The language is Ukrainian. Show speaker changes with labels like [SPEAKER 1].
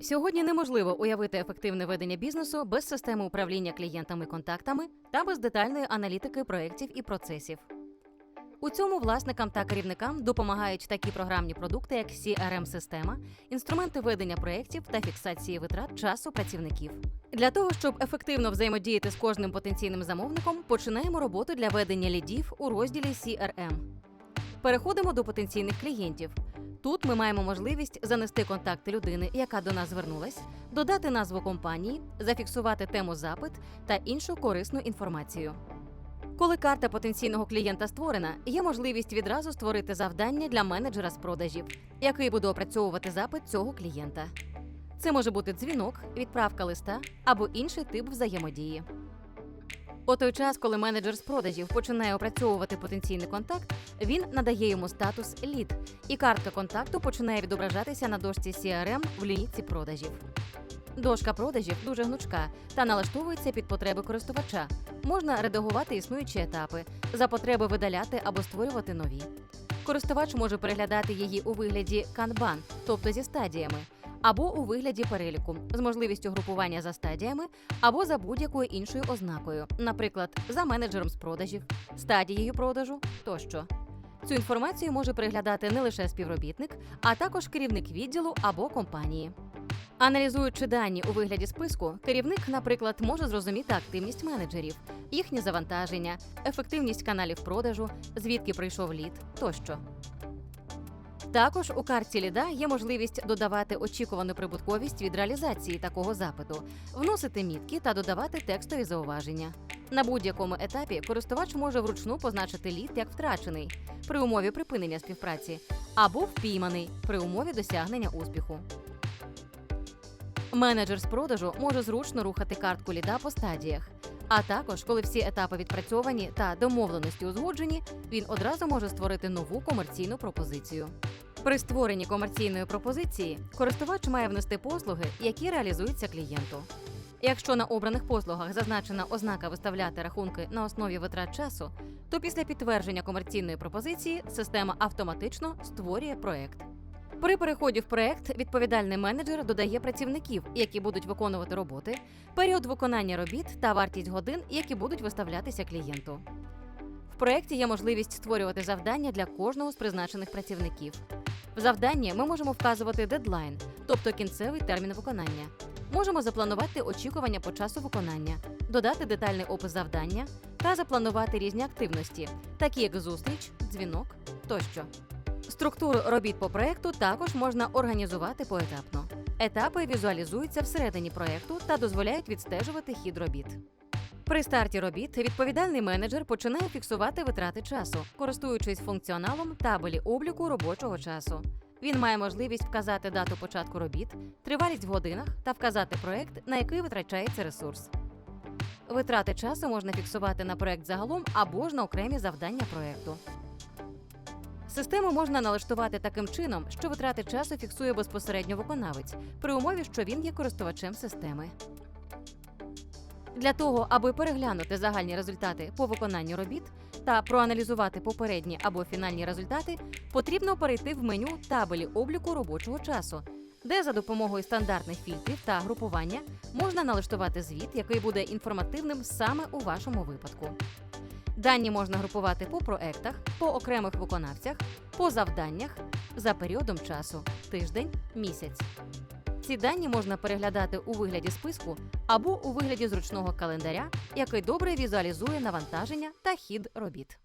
[SPEAKER 1] Сьогодні неможливо уявити ефективне ведення бізнесу без системи управління клієнтами контактами та без детальної аналітики проєктів і процесів. У цьому власникам та керівникам допомагають такі програмні продукти, як CRM-система, інструменти ведення проєктів та фіксації витрат часу працівників. Для того, щоб ефективно взаємодіяти з кожним потенційним замовником, починаємо роботу для ведення лідів у розділі CRM. Переходимо до потенційних клієнтів. Тут ми маємо можливість занести контакти людини, яка до нас звернулась, додати назву компанії, зафіксувати тему запит та іншу корисну інформацію. Коли карта потенційного клієнта створена, є можливість відразу створити завдання для менеджера з продажів, який буде опрацьовувати запит цього клієнта. Це може бути дзвінок, відправка листа або інший тип взаємодії. У той час, коли менеджер з продажів починає опрацьовувати потенційний контакт, він надає йому статус лід, і картка контакту починає відображатися на дошці CRM в лінійці продажів. Дошка продажів дуже гнучка та налаштовується під потреби користувача. Можна редагувати існуючі етапи, за потреби видаляти або створювати нові. Користувач може переглядати її у вигляді Kanban, тобто зі стадіями, або у вигляді переліку з можливістю групування за стадіями або за будь-якою іншою ознакою, наприклад, за менеджером з продажів, стадією продажу тощо. Цю інформацію може переглядати не лише співробітник, а також керівник відділу або компанії. Аналізуючи дані у вигляді списку, керівник, наприклад, може зрозуміти активність менеджерів, їхнє завантаження, ефективність каналів продажу, звідки прийшов лід тощо. Також у картці ліда є можливість додавати очікувану прибутковість від реалізації такого запиту, вносити мітки та додавати текстові зауваження. На будь-якому етапі користувач може вручну позначити лід як втрачений при умові припинення співпраці або впійманий при умові досягнення успіху. Менеджер з продажу може зручно рухати картку ліда по стадіях. А також, коли всі етапи відпрацьовані та домовленості узгоджені, він одразу може створити нову комерційну пропозицію. При створенні комерційної пропозиції користувач має внести послуги, які реалізуються клієнту. Якщо на обраних послугах зазначена ознака виставляти рахунки на основі витрат часу, то після підтвердження комерційної пропозиції система автоматично створює проект. При переході в проект відповідальний менеджер додає працівників, які будуть виконувати роботи, період виконання робіт та вартість годин, які будуть виставлятися клієнту. В проєкті є можливість створювати завдання для кожного з призначених працівників. В завданні ми можемо вказувати дедлайн, тобто кінцевий термін виконання. Можемо запланувати очікування по часу виконання, додати детальний опис завдання та запланувати різні активності, такі як зустріч, дзвінок тощо. Структуру робіт по проекту також можна організувати поетапно. Етапи візуалізуються всередині проекту та дозволяють відстежувати хід робіт. При старті робіт відповідальний менеджер починає фіксувати витрати часу, користуючись функціоналом табелі обліку робочого часу. Він має можливість вказати дату початку робіт, тривалість в годинах та вказати проект, на який витрачається ресурс. Витрати часу можна фіксувати на проект загалом або ж на окремі завдання проекту. Систему можна налаштувати таким чином, що витрати часу фіксує безпосередньо виконавець, при умові, що він є користувачем системи. Для того, аби переглянути загальні результати по виконанню робіт та проаналізувати попередні або фінальні результати, потрібно перейти в меню табелі обліку робочого часу, де за допомогою стандартних фільтрів та групування можна налаштувати звіт, який буде інформативним саме у вашому випадку. Дані можна групувати по проектах, по окремих виконавцях, по завданнях за періодом часу тиждень, місяць. Ці дані можна переглядати у вигляді списку або у вигляді зручного календаря, який добре візуалізує навантаження та хід робіт.